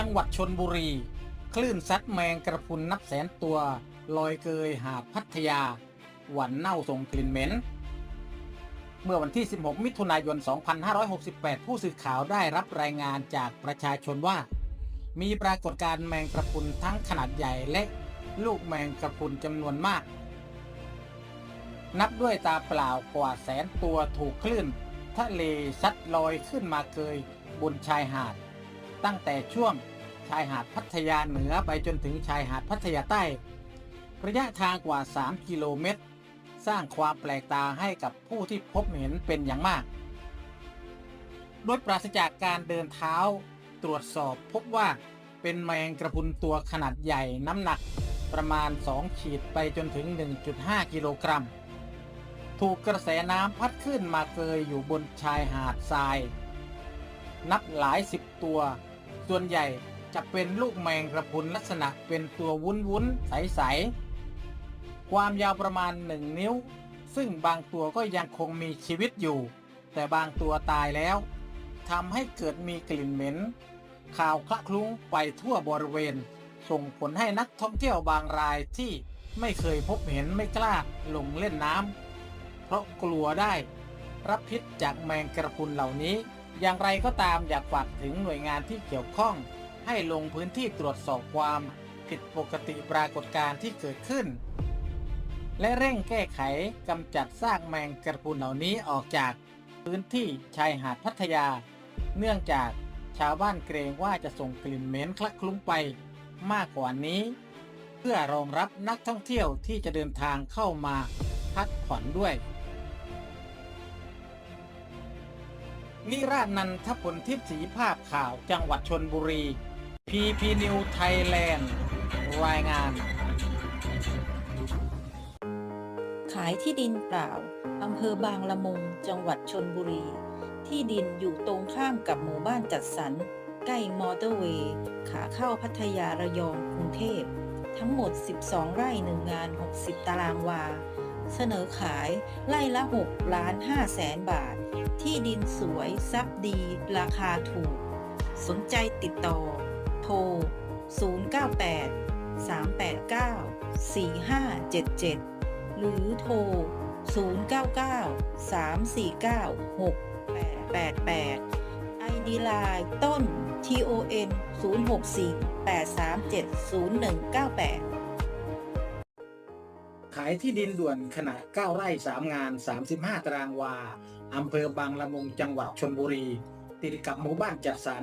ังหวัดชนบุรี คลื่นซัดแมงกระพุนนับแสนตัว ลอยเกยหาดพัทยา หวันเน่าส่งกลิ่นเหม็น เมื่อวันที่ 16 มิถุนายน 2568 ผู้สื่อข่าวได้รับรายงานจากประชาชนว่า มีปรากฏการณ์แมงกระพุนทั้งขนาดใหญ่และลูกแมงกระพุนจำนวนมาก นับด้วยตาเปล่ากว่าแสนตัวถูกคลื่นทะเลซัดลอยขึ้นมาเกยบนชายหาด ตั้งแต่ช่วง ชายหาดพัทยาเหนือไปจนถึงชายหาดพัทยาใต้ ระยะทางกว่า 3 กิโลเมตร สร้างความแปลกตาให้กับผู้ที่พบเห็นเป็นอย่างมาก โดยปราศจากการเดินเท้าตรวจสอบพบว่าเป็นแมงกระพุนตัวขนาดใหญ่น้ำหนักประมาณ 2 ขีดไปจนถึง 1.5 กิโลกรัม ถูกกระแสน้ำพัดขึ้นมาเกยอยู่บนชายหาดทราย นับหลายสิบตัว ส่วนใหญ่ จะเป็นลูกแมงกระพุนลักษณะเป็นตัววุ้นวุ้นๆใสๆ ความยาวประมาณ 1 นิ้ว ซึ่งบางตัวก็ยังคงมีชีวิตอยู่ แต่บางตัวตายแล้วทำให้เกิดมีกลิ่นเหม็นข่าวคละคลุ้งไปทั่วบริเวณ ส่งผลให้นักท่องเที่ยวบางรายที่ไม่เคยพบเห็นไม่กล้าลงเล่นน้ำเพราะกลัวได้รับพิษจากแมงกระพุนเหล่านี้ อย่างไรก็ตามอยากฝากถึงหน่วยงานที่เกี่ยวข้อง ให้ลงพื้นที่ตรวจสอบความผิดปกติปรากฏการณ์ที่เกิดขึ้น และเร่งแก้ไขกำจัดซากแมงกระพรุนเหล่านี้ออกจากพื้นที่ชายหาดพัทยา เนื่องจากชาวบ้านเกรงว่าจะส่งกลิ่นเหม็นคละคลุ้งไปมากกว่านี้ เพื่อรองรับนักท่องเที่ยวที่จะเดินทางเข้ามาพักผ่อนด้วย นิราชนันทผลทิพย์สีภาพข่าวจังหวัดชนบุรี PP New Thailand รายงาน ขายที่ดินเปล่า อำเภอบางละมุง จังหวัดชนบุรี ที่ดินอยู่ตรงข้ามกับหมู่บ้านจัดสรร ใกล้มอเตอร์เวย์ ขาเข้าพัทยาระยองกรุงเทพ ทั้งหมด 12 ไร่หนึ่งงาน 60 ตารางวา เสนอขายไร่ละ 6 ล้าน5แสนบาท ที่ดินสวยซับดี ราคาถูก สนใจติดต่อ ร 098 389 4577 หรือโทร 099 349 6888 ID Line ต้น TON 064 837 0198 ขายที่ดินด่วนขนาด 9 ไร่ 3 งาน 35 ตารางวา อำเภอบางละมุงจังหวัดชนบุรี ติดกับหมู่บ้านจัดสรร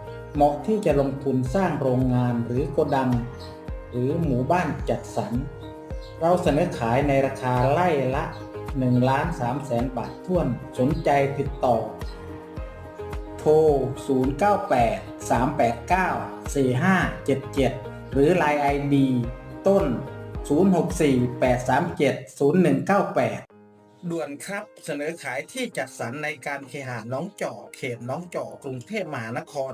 เหมาะที่จะลงทุนสร้างโรงงานหรือโกดัง หรือหมู่บ้านจัดสรร เราเสนอขายในราคาไร่ละ1ล้าน3แสนบาทท้วนสนใจติดต่อ โทร 098 389 4577 หรือ Line ID ต้น 064 837 0198 ด่วนครับเสนอขายที่จัดสรรในการเคหะน้องจอเขตน้องจอกรุงเทพมหานคร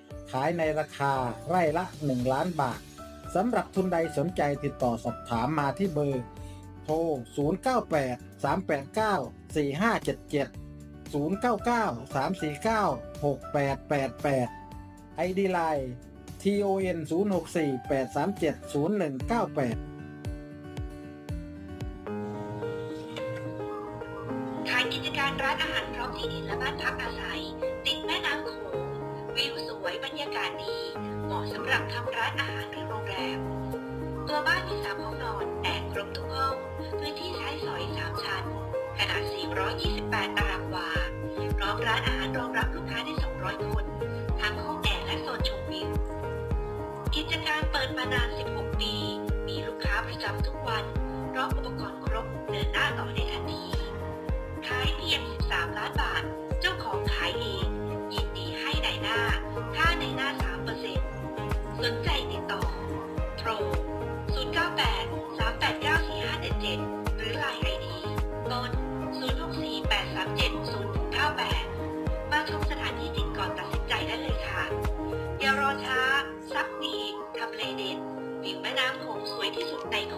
ขายในราคาไร่ละ 1 ล้านบาทสำหรับทุนใดสนใจติดต่อสอบถามมาที่เบอร์ โทร 098 389 4577 099 349 6888 ID Line TON 064 837 0198ขายกิจการร้านอาหารพร้อมที่ดินและบ้านพัก รรยากาศดี เหมาะสำหรับทำร้านอาหารหรือโรงแรม ตัวบ้านมีสามห้องนอนแอ่ครบทุกห้อง พื้นที่ใช้สอยสามชั้น ขนาด 428 ตารางวา พร้อมร้านอาหารรองรับลูกค้าได้200คนทั้ง 08370698 มาชมสถานที่จริงก่อนตัดสินใจได้เลยค่ะ อย่ารอช้า ซับนี้ทำเลเด็ดริมแม่น้ำโขงสวยที่สุดในโข